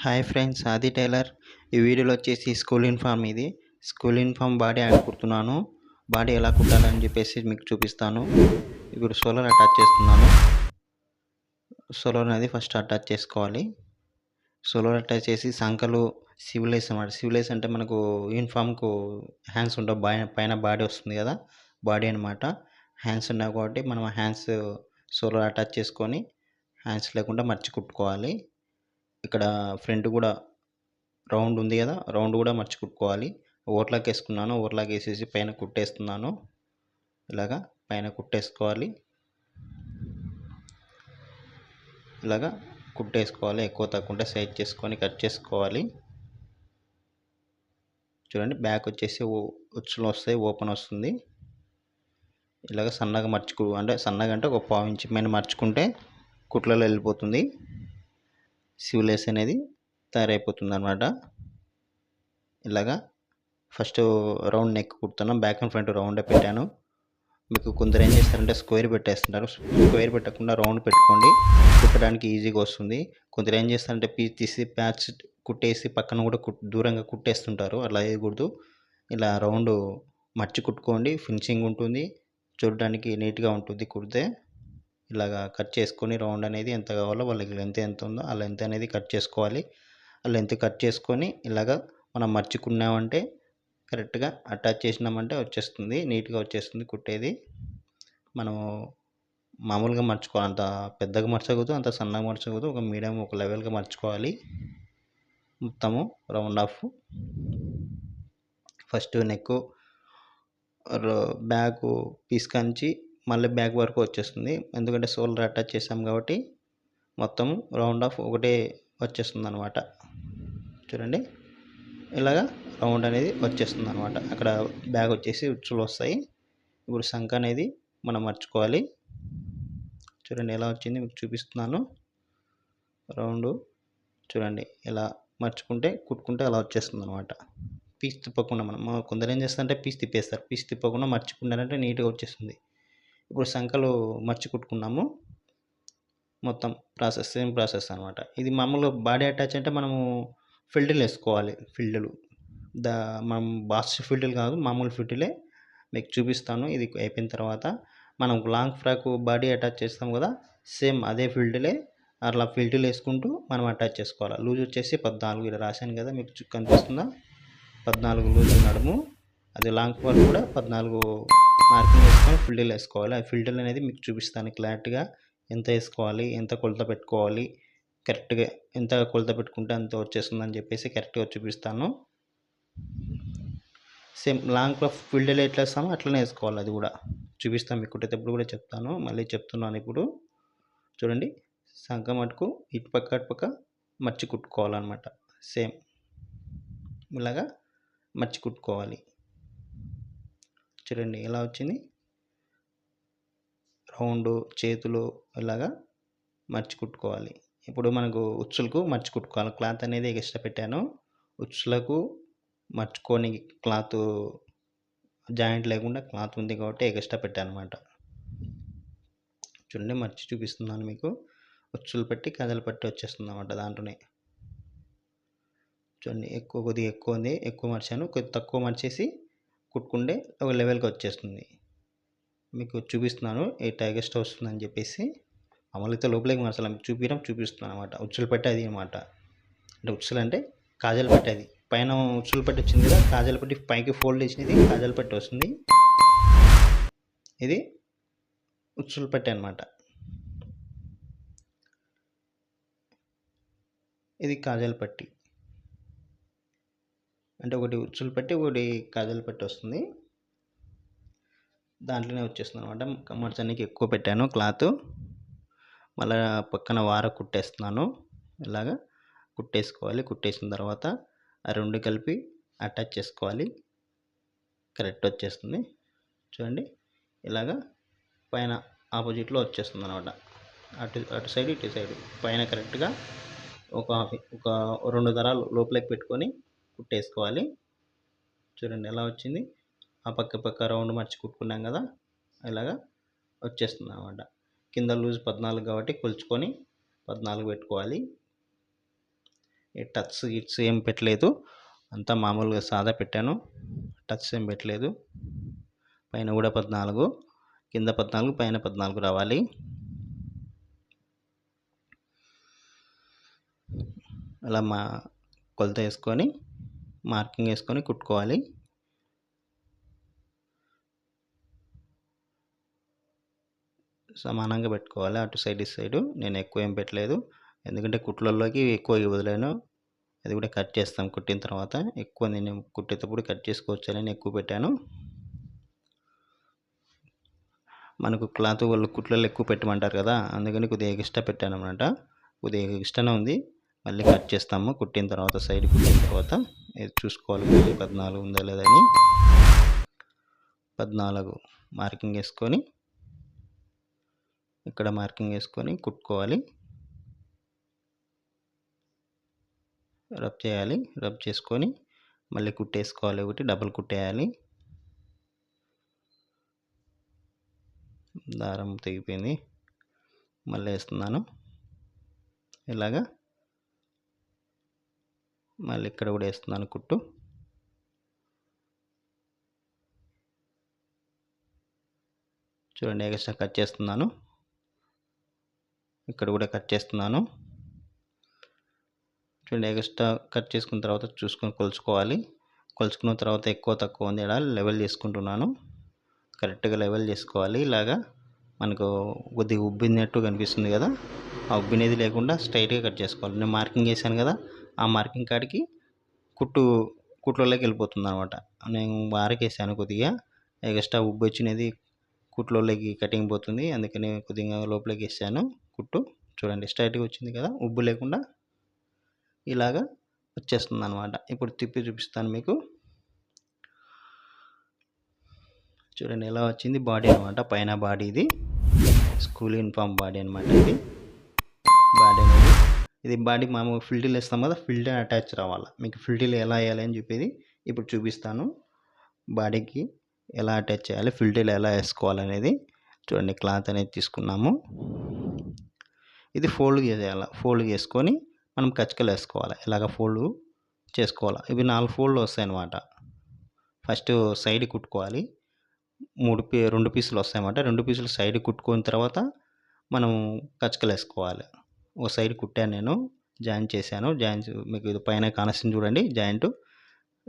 Hi friends ఆది tailor. ఈ వీడియోలో వచ్చేసి స్కూల్ యూనిఫామ్ ఇది. స్కూల్ యూనిఫామ్ బాడీ అని కుడుతున్నాను. బాడీ ఎలా కుట్టాలని చెప్పేసి మీకు చూపిస్తాను. ఇప్పుడు సోలార్ అటాచ్ చేస్తున్నాను. సోలర్ అనేది ఫస్ట్ అటాచ్ చేసుకోవాలి. సోలర్ అటాచ్ చేసి సంకలు సివిలైజ్ అన్నమాట. సివిలైజ్ అంటే మనకు యూనిఫామ్కు హ్యాండ్స్ ఉండవు బా పైన బాడీ వస్తుంది కదా బాడీ అనమాట హ్యాండ్స్ ఉన్నాయి కాబట్టి మనం హ్యాండ్స్ సోలర్ అటాచ్ చేసుకొని హ్యాండ్స్ లేకుండా మర్చి కుట్టుకోవాలి. ఇక్కడ ఫ్రంట్ కూడా రౌండ్ ఉంది కదా రౌండ్ కూడా మర్చి కుట్టుకోవాలి. ఓవర్లాక్ వేసుకున్నాను ఓవర్లాక్ వేసేసి పైన కుట్టేస్తున్నాను. ఇలాగా పైన కుట్టేసుకోవాలి. ఇలాగా కుట్టేసుకోవాలి ఎక్కువ తక్కువ సైజ్ చేసుకొని కట్ చేసుకోవాలి. చూడండి బ్యాక్ వచ్చేసి ఉచ్చులు వస్తాయి ఓపెన్ వస్తుంది. ఇలాగ సన్నగా మర్చుకు అంటే సన్నగా అంటే ఒక పావు ఇంచు పైన మర్చుకుంటే కుట్లలో వెళ్ళిపోతుంది. సివిలేస్ అనేది తయారైపోతుంది అనమాట ఇలాగా ఫస్ట్ రౌండ్ నెక్ కుడుతున్నాం బ్యాక్ అండ్ ఫ్రంట్ రౌండ్ పెట్టాను. మీకు కొందరు ఏం చేస్తారంటే స్క్వేర్ పెట్టేస్తుంటారు స్క్వేర్ పెట్టకుండా రౌండ్ పెట్టుకోండి. కుట్టడానికి ఈజీగా వస్తుంది. కొందరు ఏం చేస్తారంటే పీస్ తీసి ప్యాచ్ కుట్టేసి పక్కన కూడా కుట్ దూరంగా కుట్టేస్తుంటారు. అలా వేయకూడదు. ఇలా రౌండ్ మర్చి కుట్టుకోండి. ఫినిషింగ్ ఉంటుంది. చూడడానికి నీట్గా ఉంటుంది కుడితే. ఇలాగా కట్ చేసుకొని రౌండ్ అనేది ఎంత కావాలో వాళ్ళకి లెంత్ ఎంత ఉందో ఆ లెంత్ అనేది కట్ చేసుకోవాలి. ఆ లెంత్ కట్ చేసుకొని ఇలాగా మనం మర్చుకున్నామంటే కరెక్ట్గా అటాచ్ చేసినామంటే వచ్చేస్తుంది. నీట్గా వచ్చేస్తుంది కుట్టేది. మనము మామూలుగా మర్చుకోవాలి అంత పెద్దగా మర్చకూడదు అంత సన్నగా మర్చకూడదు. ఒక మీడియం ఒక లెవెల్గా మర్చుకోవాలి. మొత్తము round off. First neck back piece Kanchi మళ్ళీ బ్యాక్ వరకు వచ్చేస్తుంది. ఎందుకంటే షోల్డర్ అటాచ్ చేసాం కాబట్టి మొత్తం రౌండ్ ఆఫ్ ఒకటే వచ్చేస్తుంది అనమాట చూడండి. ఇలాగా రౌండ్ అనేది వచ్చేస్తుంది అనమాట అక్కడ బ్యాగ్ వచ్చేసి ఉచ్చులు వస్తాయి. ఇప్పుడు సంఖ అనేది మనం మర్చుకోవాలి. చూడండి ఎలా వచ్చింది మీకు చూపిస్తున్నాను. రౌండ్ చూడండి ఇలా మర్చుకుంటే కుట్టుకుంటే అలా వచ్చేస్తుంది అనమాట పీస్ తిప్పకుండా మనం కొందరు ఏం చేస్తారంటే పీస్ తిప్పేస్తారు. పీస్ తిప్పకుండా మర్చుకుంటారంటే నీట్గా వచ్చేస్తుంది. ఇప్పుడు సంఖలు మర్చి కుట్టుకున్నాము. మొత్తం ప్రాసెస్ సేమ్ ప్రాసెస్ అనమాట ఇది మామూలుగా బాడీ అటాచ్ అంటే మనము ఫిల్టర్లు వేసుకోవాలి ఫిల్టర్లు. దా మనం బాస్ ఫిల్టర్లు కాదు మామూలు ఫిల్టర్లే మీకు చూపిస్తాను. ఇది అయిపోయిన తర్వాత మనం లాంగ్ ఫ్రాక్ బాడీ అటాచ్ చేస్తాం కదా సేమ్ అదే ఫిల్టర్లే అట్లా ఫిల్టర్లు వేసుకుంటూ మనం అటాచ్ చేసుకోవాలి. లూజ్ వచ్చేసి పద్నాలుగు ఇలా రాశాను కదా మీకు కనిపిస్తుందా? పద్నాలుగు లూజ్ నడుము అది లాంగ్ ఫ్రాక్ కూడా పద్నాలుగు మార్కింగ్ వేసుకొని ఫిల్టర్లు వేసుకోవాలి. ఆ ఫిల్టర్లు అనేది మీకు చూపిస్తాను క్లారిటీగా. ఎంత వేసుకోవాలి ఎంత కొలత పెట్టుకోవాలి కరెక్ట్గా ఎంత కొలత పెట్టుకుంటే అంత వచ్చేస్తుందని చెప్పేసి కరెక్ట్గా చూపిస్తాను. సేమ్ లాంగ్ క్రాఫ్ ఫిల్టర్లు ఎట్లా వేస్తామో అట్లనే వేసుకోవాలి అది కూడా. చూపిస్తాను మీకు కుట్టేటప్పుడు కూడా చెప్తాను. మళ్ళీ చెప్తున్నాను ఇప్పుడు. చూడండి. సంఖ మటుకు ఇటు పక్క అటు పక్క మర్చి కుట్టుకోవాలన్నమాట. సేమ్. ఇలాగా మర్చి కుట్టుకోవాలి. చూడండి ఎలా వచ్చింది? రౌండ్ చేతులు ఇలాగా మర్చి కుట్టుకోవాలి ఇప్పుడు మనకు ఉచ్చులకు మర్చి కుట్టుకోవాలి క్లాత్ అనేది ఎక్స్ట్రా పెట్టాను. ఉచ్చులకు మర్చుకొని క్లాత్ జాయింట్ లేకుండా క్లాత్ ఉంది కాబట్టి ఎక్స్ట్రా పెట్టాను అనమాట చూడండి మర్చి చూపిస్తున్నాను మీకు. ఉచ్చులు పెట్టి కథలు పెట్టి వచ్చేస్తుంది అనమాట దాంట్లోనే. చూడండి ఎక్కువ కొద్దిగా ఎక్కువ ఉంది. ఎక్కువ మర్చాను. కొద్ది తక్కువ మర్చేసి కుట్టుకుంటే ఒక లెవెల్కి వచ్చేస్తుంది. మీకు చూపిస్తున్నాను. ఏ టైగర్ స్టవ్ వస్తుందని చెప్పేసి. అమలతో లోపలికి మార్చాలి మీకు చూపించడం చూపిస్తున్నాను అనమాట ఉచ్చులు పెట్టేది అనమాట అంటే ఉచ్చులు అంటే కాజల్ పెట్టేది పైన ఉచ్చులు పెట్టి వచ్చింది కదా కాజల్ పెట్టి పైకి ఫోల్డ్ చేసినది కాజల్ పెట్టి వస్తుంది. ఇది ఉచ్చులు పెట్టే అనమాట ఇది కాజల్ పట్టి. అంటే ఒకటి ఉచ్చులు పెట్టి ఒకటి కాజల్ పెట్టి వస్తుంది. దాంట్లోనే వచ్చేస్తుంది అనమాట కమర్చానికి ఎక్కువ పెట్టాను క్లాత్. మళ్ళీ పక్కన వార కుట్టేస్తున్నాను. ఇలాగా కుట్టేసుకోవాలి. కుట్టేసిన తర్వాత ఆ రెండు కలిపి అటాచ్ చేసుకోవాలి. కరెక్ట్ వచ్చేస్తుంది. చూడండి. ఇలాగా పైన ఆపోజిట్లో వచ్చేస్తుంది అనమాట అటు అటు సైడ్ ఇటు సైడ్. పైన కరెక్ట్గా ఒక ఒక రెండు దరాలు లోపలికి పెట్టుకొని కుట్టేసుకోవాలి. చూడండి ఎలా వచ్చింది. ఆ పక్క పక్క రౌండ్ మర్చి కుట్టుకున్నాం కదా ఇలాగా వచ్చేస్తుంది అనమాట కింద లూజ్ పద్నాలుగు కాబట్టి కొలుచుకొని పద్నాలుగు పెట్టుకోవాలి. ఈ టచ్ గిట్స్ ఏం పెట్టలేదు. అంతా మామూలుగా సాదా పెట్టాను. టచ్ ఏం పెట్టలేదు. పైన కూడా పద్నాలుగు కింద పద్నాలుగు పైన పద్నాలుగు రావాలి. అలా మా కొలత వేసుకొని మార్కింగ్ వేసుకొని కుట్టుకోవాలి. సమానంగా పెట్టుకోవాలి. అటు సైడ్ ఇటు సైడు. నేను ఎక్కువ ఏం పెట్టలేదు. ఎందుకంటే కుట్లలోకి ఎక్కువ వదిలేను. అది కూడా కట్ చేస్తాం కుట్టిన తర్వాత. ఎక్కువ నేను కుట్టేటప్పుడు కట్ చేసుకోవచ్చు అని ఎక్కువ పెట్టాను. మనకు క్లాత్ వాళ్ళు కుట్లలో ఎక్కువ పెట్టమంటారు కదా. అందుకని కొద్దిగా ఎక్స్ట్రా పెట్టాను అనమాట కొద్దిగా ఎక్స్ట్రానే ఉంది. మళ్ళీ కట్ చేస్తాము. కుట్టిన తర్వాత సైడ్ కుట్టిన తర్వాత ఇది చూసుకోవాలి. మళ్ళీ పద్నాలుగు ఉందా లేదని పద్నాలుగు మార్కింగ్ వేసుకొని ఇక్కడ మార్కింగ్ వేసుకొని కుట్టుకోవాలి. రబ్ చేయాలి. రబ్ చేసుకొని మళ్ళీ కుట్టేసుకోవాలి. ఒకటి డబల్ కుట్టేయాలి. దారం తెగిపోయింది. మళ్ళీ వేస్తున్నాను. ఇలాగా మళ్ళీ ఇక్కడ కూడా వేస్తున్నాను కుట్టు. చూడండి ఎక్స్ట్రా కట్ చేస్తున్నాను. ఇక్కడ కూడా కట్ చేస్తున్నాను. చూడండి ఎక్స్ట్రా కట్ చేసుకున్న తర్వాత చూసుకొని కొలుచుకోవాలి. కొలుచుకున్న తర్వాత ఎక్కువ తక్కువ ఉంది ఇలా లెవెల్ చేసుకుంటున్నాను కరెక్ట్గా లెవెల్ చేసుకోవాలి ఇలాగా మనకు కొద్దిగా ఉబ్బినట్టు కనిపిస్తుంది కదా. ఆ ఉబ్బినేది లేకుండా స్ట్రైట్గా కట్ చేసుకోవాలి. నేను మార్కింగ్ వేసాను కదా. ఆ మార్కింగ్ కాడికి కుట్టు కుట్లలోకి వెళ్ళిపోతుంది అనమాట నేను వారకేసాను కొద్దిగా. ఎక్స్ట్రా ఉబ్బు వచ్చినది కుట్లలోకి కటింగ్ పోతుంది. అందుకని కొద్దిగా లోపలికి వేసాను కుట్టు. చూడండి స్ట్రైట్గా వచ్చింది కదా ఉబ్బు లేకుండా ఇలాగా వచ్చేస్తుంది అనమాట ఇప్పుడు తిప్పి చూపిస్తాను మీకు. చూడండి ఎలా వచ్చింది బాడీ అనమాట. పైన బాడీ ఇది. స్కూల్ యూనిఫామ్ బాడీ అనమాట ఇది. బాడీ ఇది బాడీకి మామూలు ఫిల్టీలు ఇస్తాం కదా ఫిల్టర్ అటాచ్ రావాలి. మీకు ఫిల్టీలు ఎలా వేయాలి అని చెప్పేది ఇప్పుడు చూపిస్తాను. బాడీకి ఎలా అటాచ్ చేయాలి ఫిల్టీలు ఎలా వేసుకోవాలనేది చూడండి క్లాత్ అనేది తీసుకున్నాము. ఇది ఫోల్డ్ చేయాలి ఫోల్డ్ చేసుకొని మనం కచ్చకలు వేసుకోవాలి. ఇలాగ ఫోల్డ్ చేసుకోవాలి. ఇవి నాలుగు ఫోల్డ్లు వస్తాయి అన్నమాట ఫస్ట్ సైడ్ కుట్టుకోవాలి. మూడు పీ రెండు పీసులు వస్తాయన్నమాట. రెండు పీసులు సైడ్ కుట్టుకున్న తర్వాత మనం కచ్చకలు వేసుకోవాలి. ఓ సైడ్ కుట్టాను నేను. జాయింట్ చేశాను. జాయింట్ మీకు ఇది పైన కానస్తుంది చూడండి. జాయింట్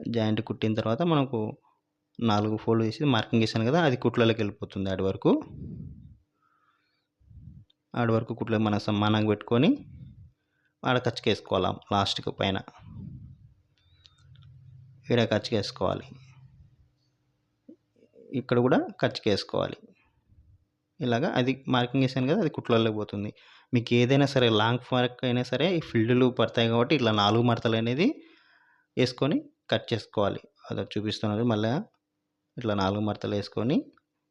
జాయింట్ కుట్టిన తర్వాత మనకు నాలుగు ఫోల్డ్ వేసి మార్కింగ్ వేసాను కదా అది కుట్లలోకి వెళ్ళిపోతుంది ఆడి వరకు. ఆడి వరకు కుట్లు మనం సమానంగా పెట్టుకొని ఆడ కచ్చకేసుకోవాలి లాస్ట్కి పైన. ఈడ కచ్చకేసుకోవాలి. ఇక్కడ కూడా కచ్చకేసుకోవాలి. ఇలాగా అది మార్కింగ్ వేసాను కదా అది కుట్లలోకి పోతుంది. మీకు ఏదైనా సరే లాంగ్ ఫార్క్ అయినా సరే ఈ ఫీల్డ్లు పడతాయి కాబట్టి ఇట్లా నాలుగు మడతలు అనేది వేసుకొని కట్ చేసుకోవాలి. అది చూపిస్తున్నది మళ్ళీ ఇట్లా నాలుగు మడతలు వేసుకొని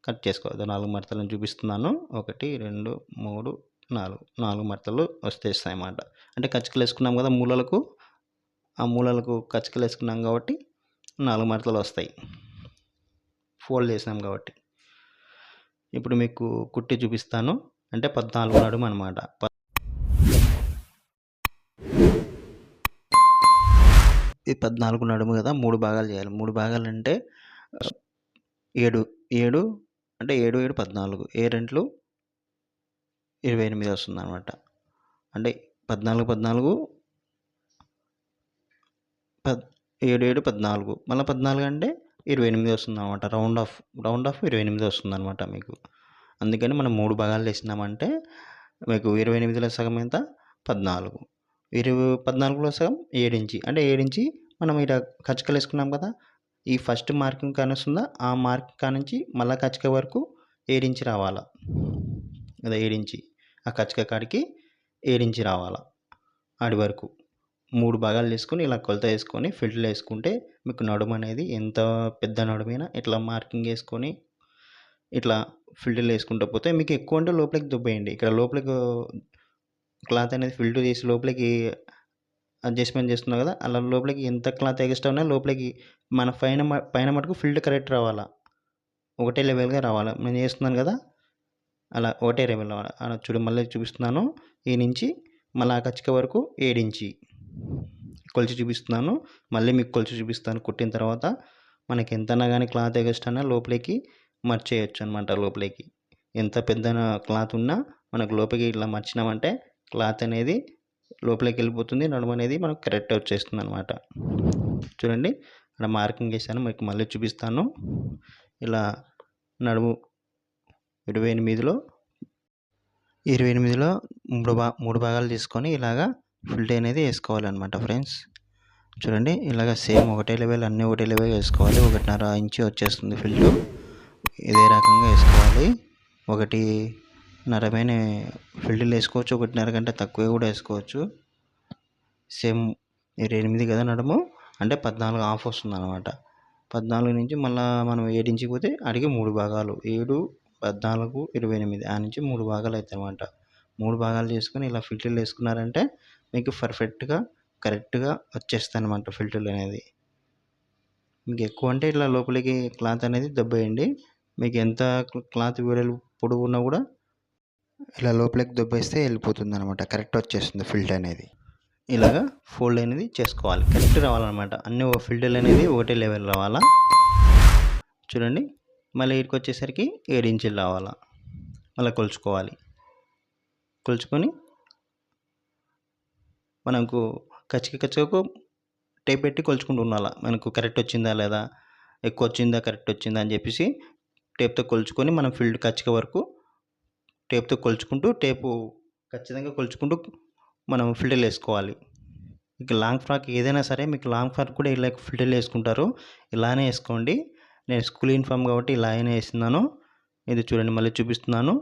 కట్ చేసుకోవాలి. నాలుగు మడతలను చూపిస్తున్నాను. ఒకటి రెండు మూడు నాలుగు. నాలుగు మడతలు వస్తేస్తాయి అన్నమాట అంటే కచ్చికలు వేసుకున్నాం కదా మూలలకు? ఆ మూలలకు కచ్చికలు వేసుకున్నాం కాబట్టి నాలుగు మడతలు వస్తాయి. ఫోల్డ్ చేసినాం కాబట్టి. ఇప్పుడు మీకు కుట్టి చూపిస్తాను. అంటే పద్నాలుగు నడుము అనమాట ఇది పద్నాలుగు నడుము కదా మూడు భాగాలు చేయాలి. మూడు భాగాలు అంటే ఏడు ఏడు అంటే ఏడు ఏడు పద్నాలుగు. ఏ రెంట్లు ఇరవై ఎనిమిది వస్తుంది అనమాట అంటే పద్నాలుగు పద్నాలుగు పద్ ఏడు ఏడు పద్నాలుగు. మళ్ళీ పద్నాలుగు అంటే ఇరవై ఎనిమిది వస్తుంది అనమాట రౌండ్ ఆఫ్ రౌండ్ ఆఫ్ ఇరవై ఎనిమిది వస్తుంది అనమాట మీకు. అందుకని మనం మూడు భాగాలు వేసినామంటే మీకు ఇరవై ఎనిమిదిలో సగం ఎంత? పద్నాలుగు. ఇరవై పద్నాలుగులో సగం ఏడించి. అంటే ఏడించి మనం ఇక్కడ కచ్చకలు వేసుకున్నాం కదా ఈ ఫస్ట్ మార్కింగ్ కానొస్తుందా? ఆ మార్కింగ్ కానించి మళ్ళీ కచ్చక వరకు ఏడించి రావాలా? అదే ఏడించి. ఆ కచ్చక కాడికి ఏడించి రావాలా? ఆడి వరకు. మూడు భాగాలు తీసుకొని ఇలా కొలత వేసుకొని ఫిల్టర్ వేసుకుంటే మీకు నడుము అనేది ఎంత పెద్ద నడుమైనా ఇట్లా మార్కింగ్ వేసుకొని ఇట్లా ఫిల్టర్లు వేసుకుంటూ పోతే మీకు ఎక్కువ అంటే లోపలికి దుబ్బేయండి. ఇక్కడ లోపలికి క్లాత్ అనేది ఫిల్టర్ చేసి లోపలికి అడ్జస్ట్మెంట్ చేస్తున్నావు కదా అలా లోపలికి ఎంత క్లాత్ ఎక్స్ట్రా ఉన్నా లోపలికి మన పైన పైన మటుకు ఫిల్టర్ కరెక్ట్ రావాలా? ఒకటే లెవెల్గా రావాలా? నేను చేస్తున్నాను కదా అలా ఒకటే లెవెల్ రావాలి? అలా చూడు మళ్ళీ చూపిస్తున్నాను. ఈ నుంచి మళ్ళీ ఆ కచ్చిక వరకు ఏడించి కొలిచి చూపిస్తున్నాను. మళ్ళీ మీకు కొలిచి చూపిస్తాను. కుట్టిన తర్వాత మనకి ఎంతన్నా కానీ క్లాత్ ఎగస్ట్రా లోపలికి మర్చేయచ్చు అనమాట లోపలికి. ఎంత పెద్ద క్లాత్ ఉన్నా మనకు లోపలికి ఇట్లా మర్చినామంటే క్లాత్ అనేది లోపలికి వెళ్ళిపోతుంది నడుము అనేది మనకు కరెక్ట్ వచ్చేస్తుంది అనమాట చూడండి అక్కడ మార్కింగ్ వేసాను మీకు మళ్ళీ చూపిస్తాను. ఇలా నడుము ఇరవై ఎనిమిదిలో ఇరవై ఎనిమిదిలో మూడు భా మూడు భాగాలు తీసుకొని ఇలాగా ఫుల్ డే అనేది వేసుకోవాలన్నమాట ఫ్రెండ్స్. చూడండి ఇలాగ సేమ్ ఒకటే లెవెల్ అన్నీ ఒకటే లెవెల్ వేసుకోవాలి. ఒకటిన్నర ఇంచు వచ్చేస్తుంది ఫిల్ట్ ఇదే రకంగా వేసుకోవాలి. ఒకటి నరమైన ఫిల్డ్లు వేసుకోవచ్చు ఒకటిన్నర కంటే తక్కువే కూడా వేసుకోవచ్చు. సేమ్ ఇరవై ఎనిమిది కదా నడుము? అంటే పద్నాలుగు ఆఫ్ వస్తుంది అనమాట పద్నాలుగు నుంచి మళ్ళీ మనం ఏడు పోతే అడిగి మూడు భాగాలు. ఏడు పద్నాలుగు ఇరవై ఎనిమిది. ఆ నుంచి మూడు భాగాలు అవుతాయి అనమాట మూడు భాగాలు చేసుకుని ఇలా ఫిల్టర్లు వేసుకున్నారంటే మీకు పర్ఫెక్ట్గా కరెక్ట్గా వచ్చేస్తాయి అనమాట ఫిల్టర్లు అనేది. మీకు ఎక్కువ అంటే ఇట్లా లోపలికి క్లాత్ అనేది దెబ్బేయండి మీకు ఎంత క్లాత్ వీడలు పొడుగు ఉన్నా కూడా ఇలా లోపలికి దెబ్బేస్తే వెళ్ళిపోతుంది అనమాట కరెక్ట్ వచ్చేస్తుంది ఫిల్టర్ అనేది. ఇలాగా ఫోల్డ్ అనేది చేసుకోవాలి. కరెక్ట్ రావాలన్నమాట. అన్ని ఫిల్టర్లు అనేది ఒకటే లెవెల్ రావాలా? చూడండి. మళ్ళీ ఇక్కడికి వచ్చేసరికి ఏడు ఇంచులు రావాలా? మళ్ళీ కొలుచుకోవాలి. కొలుచుకొని మనకు కచ్చిక కచ్చికకు టేప్ పెట్టి కొలుచుకుంటూ ఉండాలి? మనకు కరెక్ట్ వచ్చిందా లేదా? ఎక్కువ వచ్చిందా? కరెక్ట్ వచ్చిందా? అని చెప్పేసి టేప్తో కొలుచుకొని మనం ఫీల్డ్ కచ్చిక వరకు టేప్తో కొలుచుకుంటూ టేపు ఖచ్చితంగా కొలుచుకుంటూ మనం ఫిల్టర్లు వేసుకోవాలి. ఇక లాంగ్ ఫ్రాక్ ఏదైనా సరే మీకు లాంగ్ ఫ్రాక్ కూడా ఇలా ఫిల్టర్లు వేసుకుంటారు. ఇలానే వేసుకోండి. నేను స్కూల్ యూనిఫామ్ కాబట్టి ఇలానే వేస్తున్నాను. ఇది చూడండి మళ్ళీ చూపిస్తున్నాను.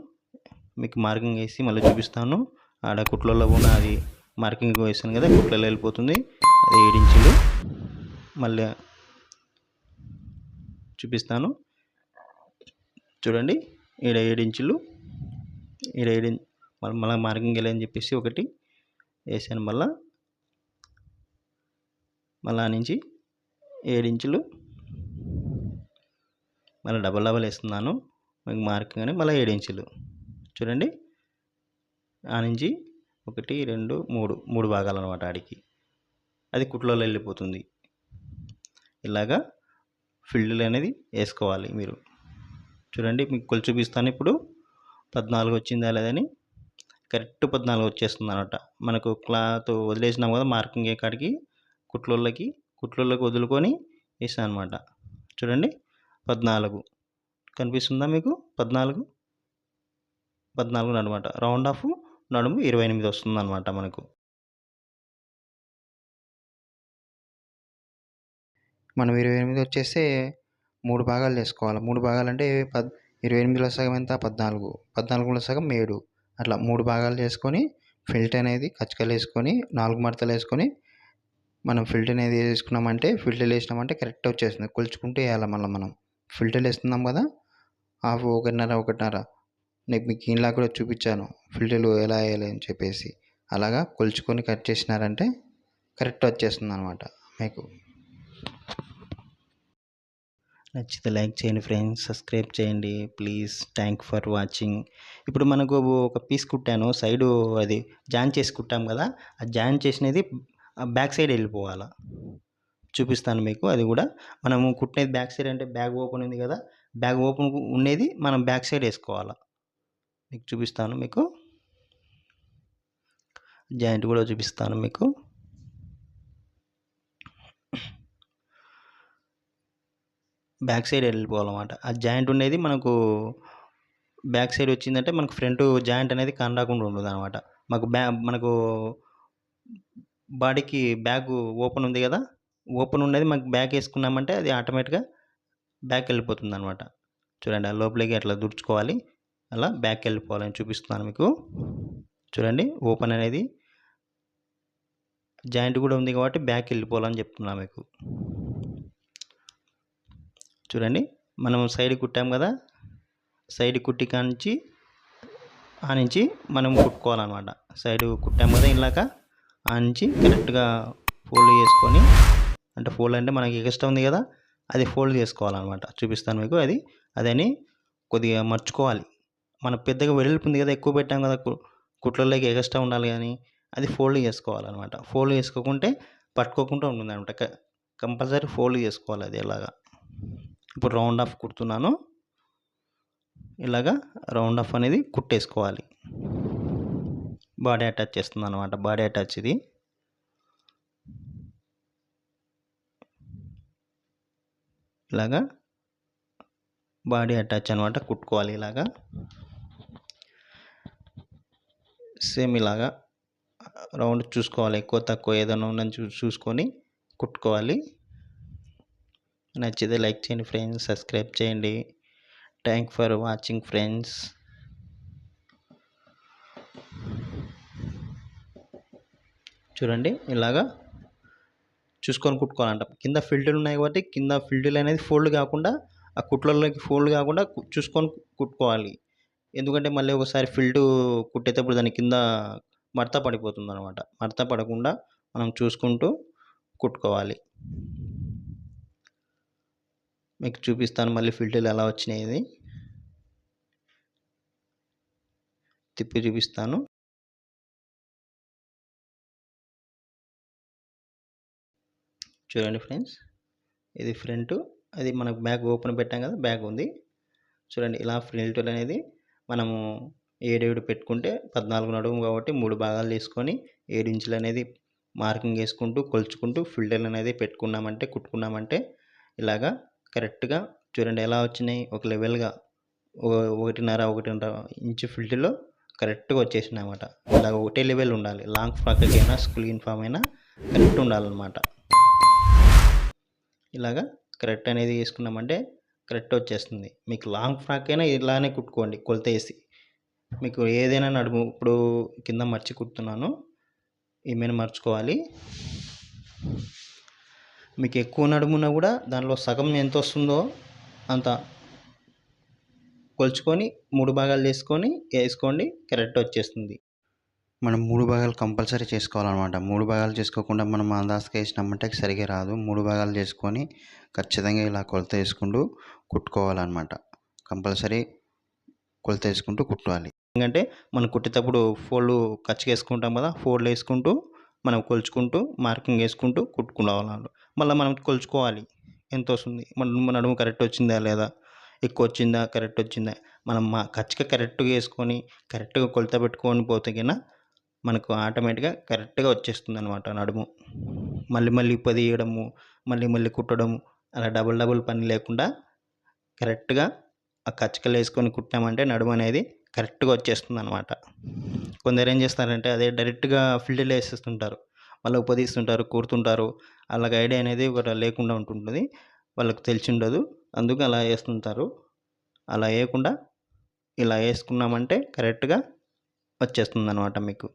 మీకు మార్కింగ్ వేసి మళ్ళీ చూపిస్తాను. ఆడ కుట్లలో ఉన్న అది మార్కింగ్ వేసాను కదా కుట్లలో వెళ్ళిపోతుంది. అది ఏడు మళ్ళీ చూపిస్తాను. చూడండి. ఈడ ఏడు ఇంచులు. ఈడ ఏడు మళ్ళీ మళ్ళీ మార్కింగ్ వెళ్ళని చెప్పేసి ఒకటి వేసాను మళ్ళా. మళ్ళా నుంచి ఏడు ఇంచులు. మళ్ళీ డబల్ డబల్ వేస్తున్నాను. మీకు మార్కింగ్ అని మళ్ళీ ఏడు ఇంచులు. చూడండి. ఆ నుంచి ఒకటి రెండు మూడు. మూడు భాగాలు అనమాట ఆడికి. అది కుట్లలో వెళ్ళిపోతుంది. ఇలాగా ఫీల్డ్లు అనేది వేసుకోవాలి మీరు. చూడండి మీకు కొలు చూపిస్తాను. ఇప్పుడు పద్నాలుగు వచ్చిందా లేదని. కరెక్ట్ పద్నాలుగు వచ్చేస్తుంది అనమాట మనకు క్లాత్ వదిలేసినాం కదా మార్కింగ్ కాడికి కుట్లోళ్ళకి కుట్లోళ్ళకి వదులుకొని వేసాను అనమాట చూడండి పద్నాలుగు. కనిపిస్తుందా మీకు? పద్నాలుగు? పద్నాలుగు అనమాట రౌండ్ ఆఫ్ నడుము ఇరవై ఎనిమిది వస్తుంది అనమాట మనకు. మనం ఇరవై ఎనిమిది వచ్చేస్తే మూడు భాగాలు చేసుకోవాలి మూడు భాగాలు అంటే పద్ ఇరవై ఎనిమిదిలో సగం ఎంత? పద్నాలుగు. పద్నాలుగులో సగం ఏడు. అట్లా మూడు భాగాలు చేసుకొని ఫిల్ట్ అనేది కచ్చకలు వేసుకొని నాలుగు మడతలు వేసుకొని మనం ఫిల్ట్ అనేది వేసుకున్నామంటే ఫిల్టర్ వేసినామంటే కరెక్ట్ వచ్చేస్తుంది. కొలుచుకుంటూ వేయాలి మళ్ళీ మనం. ఫిల్టర్ వేస్తున్నాం కదా? హాఫ్ ఒకటిన్నర ఒకటిన్నర. నేను మీకు ఇలా కూడా చూపించాను. ఫిల్టర్లు ఎలా వేయాలి అని చెప్పేసి. అలాగా కొలుచుకొని కట్ చేసినారంటే కరెక్ట్ వచ్చేస్తుంది అనమాట మీకు నచ్చితే లైక్ చేయండి ఫ్రెండ్స్ సబ్స్క్రైబ్ చేయండి. Please thank for watching. ఇప్పుడు మనకు ఒక పీస్ కుట్టాను. సైడు అది జాయిన్ చేసి కుట్టాం కదా ఆ జాయిన్ చేసినది బ్యాక్ సైడ్ వెళ్ళిపోవాలి? చూపిస్తాను మీకు. అది కూడా మనము కుట్టినది బ్యాక్ సైడ్ అంటే బ్యాగ్ ఓపెన్ ఉంది కదా బ్యాగ్ ఓపెన్ ఉండేది మనం బ్యాక్ సైడ్ వేసుకోవాలి? మీకు చూపిస్తాను మీకు. జాయింట్ కూడా చూపిస్తాను మీకు. బ్యాక్ సైడ్ వెళ్ళిపోవాలన్నమాట. ఆ జాయింట్ ఉండేది మనకు బ్యాక్ సైడ్ వచ్చిందంటే మనకు ఫ్రంట్ జాయింట్ అనేది కనరాకుండా ఉండదు అనమాట మాకు బ్యా మనకు బాడీకి బ్యాగ్ ఓపెన్ ఉంది కదా ఓపెన్ ఉండేది మాకు బ్యాగ్ వేసుకున్నామంటే అది ఆటోమేటిక్గా బ్యాక్ వెళ్ళిపోతుంది అనమాట చూడండి ఆ లోపలికి అట్లా దుడుచుకోవాలి. అలా బ్యాక్ వెళ్ళిపోవాలని చూపిస్తున్నాను మీకు. చూడండి ఓపెన్ అనేది జాయింట్ కూడా ఉంది కాబట్టి బ్యాక్ వెళ్ళిపోవాలని చెప్తున్నాను మీకు. చూడండి మనం సైడ్ కుట్టాం కదా సైడ్ కుట్టి కానించి ఆ నుంచి మనం కుట్టుకోవాలన్నమాట. సైడ్ కుట్టాం కదా ఇలాక ఆ నుంచి కరెక్ట్గా ఫోల్డ్ చేసుకొని అంటే ఫోల్డ్ అంటే మనకి ఎక్స్ట్రా ఉంది కదా అది ఫోల్డ్ చేసుకోవాలన్నమాట. చూపిస్తాను మీకు అది అదని కొద్దిగా మర్చుకోవాలి. మన పెద్దగా వెడల్పు ఉంది కదా ఎక్కువ పెట్టాం కదా కుట్లలోకి ఎగస్ట్రా ఉండాలి కానీ అది ఫోల్డ్ చేసుకోవాలన్నమాట. ఫోల్డ్ చేసుకోకుంటే పట్టుకోకుండా ఉంటుంది అనమాట కంపల్సరీ ఫోల్డ్ చేసుకోవాలి అది ఎలాగా. ఇప్పుడు రౌండ్ ఆఫ్ కుడుతున్నాను. ఇలాగా రౌండ్ ఆఫ్ అనేది కుట్టేసుకోవాలి. బాడీ అటాచ్ చేస్తుంది అనమాట బాడీ అటాచ్ ఇది. ఇలాగా బాడీ అటాచ్ అనమాట కుట్టుకోవాలి ఇలాగా. సేమ్ ఇలాగా రౌండ్ చూసుకోవాలి. ఎక్కువ తక్కువ ఏదైనా ఉందని చూ చూసుకొని కుట్టుకోవాలి. నచ్చితే లైక్ చేయండి ఫ్రెండ్స్ సబ్స్క్రైబ్ చేయండి. Thank for watching friends. చూడండి ఇలాగా చూసుకొని కుట్టుకోవాలంట. కింద ఫిల్టర్లు ఉన్నాయి కాబట్టి కింద ఫిల్టర్లు అనేది ఫోల్డ్ కాకుండా ఆ కుట్లలోకి ఫోల్డ్ కాకుండా చూసుకొని కుట్టుకోవాలి. ఎందుకంటే మళ్ళీ ఒకసారి ఫిల్ట్ కుట్టేటప్పుడు దాని కింద మడత పడిపోతుంది అనమాట మడత పడకుండా మనం చూసుకుంటూ కుట్టుకోవాలి. మీకు చూపిస్తాను మళ్ళీ ఫిల్టర్లు ఎలా వచ్చినాయి తిప్పి చూపిస్తాను. చూడండి ఫ్రెండ్స్ ఇది ఫ్రంట్ అది మనకు బ్యాగ్ ఓపెన్ పెట్టాం కదా బ్యాగ్ ఉంది. చూడండి ఇలా ఫిల్టర్ అనేది మనము ఏడేడు పెట్టుకుంటే పద్నాలుగు నడుము కాబట్టి మూడు భాగాలు తీసుకొని ఏడు ఇంచులు అనేది మార్కింగ్ వేసుకుంటూ కొలుచుకుంటూ ఫిల్టర్ అనేది పెట్టుకున్నామంటే కుట్టుకున్నామంటే ఇలాగా కరెక్ట్గా చూడండి ఎలా వచ్చినాయి. ఒక లెవెల్గా ఒకటిన్నర ఒకటిన్నర ఇంచు ఫీల్డ్లో కరెక్ట్గా వచ్చేసినాయి అన్నమాట ఇలా ఒకటే లెవెల్ ఉండాలి. లాంగ్ ఫ్రాక్కి అయినా స్కూల్ యూనిఫామ్ అయినా కరెక్ట్ ఉండాలన్నమాట. ఇలాగా కరెక్ట్ అనేది వేసుకున్నామంటే కరెక్ట్ వచ్చేస్తుంది. మీకు లాంగ్ ఫ్రాక్ అయినా ఇలానే కుట్టుకోండి కొలత వేసి. మీకు ఏదైనా నడుము ఇప్పుడు కింద మర్చి కుడుతున్నాను ఏమైనా మర్చుకోవాలి. మీకు ఎక్కువ నడుమున కూడా దానిలో సగం ఎంత వస్తుందో అంత కొలుచుకొని మూడు భాగాలు చేసుకొని వేసుకోండి కరెక్ట్ వచ్చేస్తుంది. మనం మూడు భాగాలు కంపల్సరీ చేసుకోవాలన్నమాట. మూడు భాగాలు చేసుకోకుండా మనం అందాజుగా వేసినామంటే సరిగా రాదు. మూడు భాగాలు చేసుకొని ఖచ్చితంగా ఇలా కొలత వేసుకుంటూ కుట్టుకోవాలన్నమాట. కంపల్సరీ కొలత వేసుకుంటూ కుట్టాలి. ఎందుకంటే మనం కుట్టేటప్పుడు ఫోల్డ్ ఖర్చుగా వేసుకుంటాం కదా ఫోల్డ్ వేసుకుంటూ మనం కొలుచుకుంటూ మార్కింగ్ వేసుకుంటూ కుట్టుకోవాలి మళ్ళీ మనం కొలుచుకోవాలి. ఎంత వస్తుంది? మన నడుము కరెక్ట్ వచ్చిందా లేదా? ఎక్కువ వచ్చిందా? కరెక్ట్ వచ్చిందా? మనం మా ఖచ్చితంగా కరెక్ట్గా వేసుకొని కరెక్ట్గా కొలత పెట్టుకొని పోతే కన్నా మనకు ఆటోమేటిక్గా కరెక్ట్గా వచ్చేస్తుంది అనమాట నడుము. మళ్ళీ మళ్ళీ పది వేయడము మళ్ళీ మళ్ళీ కుట్టడము అలా డబుల్ డబుల్ పని లేకుండా కరెక్ట్గా ఆ కచ్చకలు వేసుకొని కుట్టామంటే నడుము అనేది కరెక్ట్గా వచ్చేస్తుంది అనమాట కొందరు ఏం చేస్తారంటే అదే డైరెక్ట్గా ఫిల్టర్లో వేసేస్తుంటారు. వాళ్ళు ఉపదిస్తుంటారు కోరుతుంటారు. వాళ్ళకి ఐడియా అనేది ఒకటి లేకుండా ఉంటుంటుంది. వాళ్ళకు తెలిసి ఉండదు అందుకు అలా వేస్తుంటారు. అలా వేయకుండా ఇలా వేసుకున్నామంటే కరెక్ట్గా వచ్చేస్తుంది అనమాట మీకు.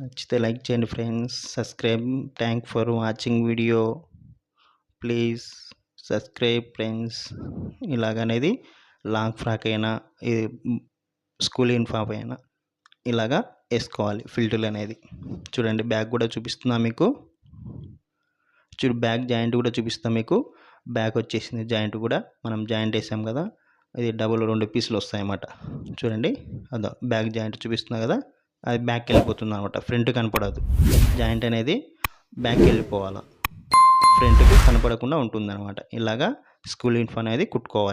నచ్చితే లైక్ చేయండి friends. Subscribe. Thank for watching video. Please subscribe friends. ఇలాగనేది long frock అయినా ఇది స్కూల్ యూనిఫామ్ అయినా ఇలాగా వేసుకోవాలి ఫిల్టర్లు అనేది. చూడండి బ్యాగ్ కూడా చూపిస్తున్నా మీకు. చూడు బ్యాగ్ జాయింట్ కూడా చూపిస్తా మీకు. బ్యాగ్ వచ్చేసింది జాయింట్ కూడా. మనం జాయింట్ వేసాం కదా ఇది డబుల్ రెండు పీసులు వస్తాయన్నమాట. చూడండి అదో బ్యాగ్ జాయింట్ చూపిస్తున్నా కదా అది బ్యాక్ వెళ్ళిపోతుంది అనమాట ఫ్రంట్ కనపడదు. జాయింట్ అనేది బ్యాక్ వెళ్ళిపోవాలి. ఫ్రంట్కి కనపడకుండా ఉంటుంది అనమాట ఇలాగా స్కూల్ యూనిఫామ్ అనేది కుట్టుకోవాలి.